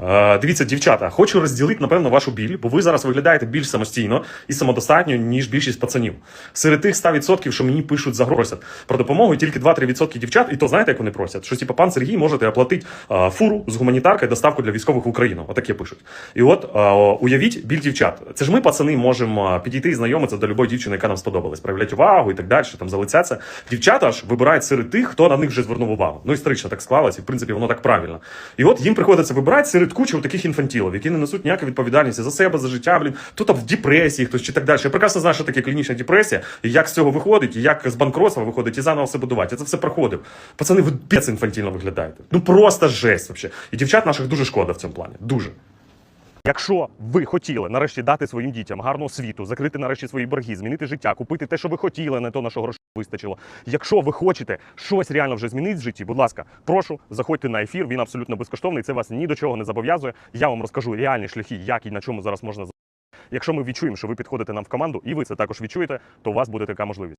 Е, дивіться, дівчата, хочу розділити, напевно, вашу біль, бо ви зараз виглядаєте більш самостійно і самодостатньо, ніж більшість пацанів. Серед тих 100%, що мені пишуть за гроші просять про допомогу, тільки 2-3% дівчат, і то знаєте, як вони просять? Що типу, пан Сергій можете оплатити е, фуру з гуманітаркою доставку для військових в Україну. Отаке пишуть. І от е, уявіть біль дівчат. Це ж ми, пацани, можемо підійти і знайомитися до любої дівчини, яка нам сподобалась, проявляти увагу і так далі, там залицяться. Дівчата ж вибирають серед тих, хто на них вже звернув увагу. Ну історично так склалось, і в принципі воно так правильно. І от їм приходиться вибирати серед кучі таких інфантілів, які не несуть ніякої відповідальності за себе, за життя, блін, хто там в депресії, хтось чи так далі. Я прекрасно знаю, що таке клінічна депресія, і як з цього виходить, і як з банкротства виходить, і заново все будувати. Я це все проходив. Пацани, ви пець інфантільно виглядаєте. Ну просто жесть вообще. І дівчат наших дуже шкода в цьому плані. Дуже. Якщо ви хотіли нарешті дати своїм дітям гарну освіту, закрити нарешті свої борги, змінити життя, купити те, що ви хотіли, не то на що грошей вистачило. Якщо ви хочете щось реально вже змінити в житті, будь ласка, прошу, заходьте на ефір. Він абсолютно безкоштовний. Це вас ні до чого не зобов'язує. Я вам розкажу реальні шляхи, як і на чому зараз можна. Якщо ми відчуємо, що ви підходите нам в команду, і ви це також відчуєте, то у вас буде така можливість.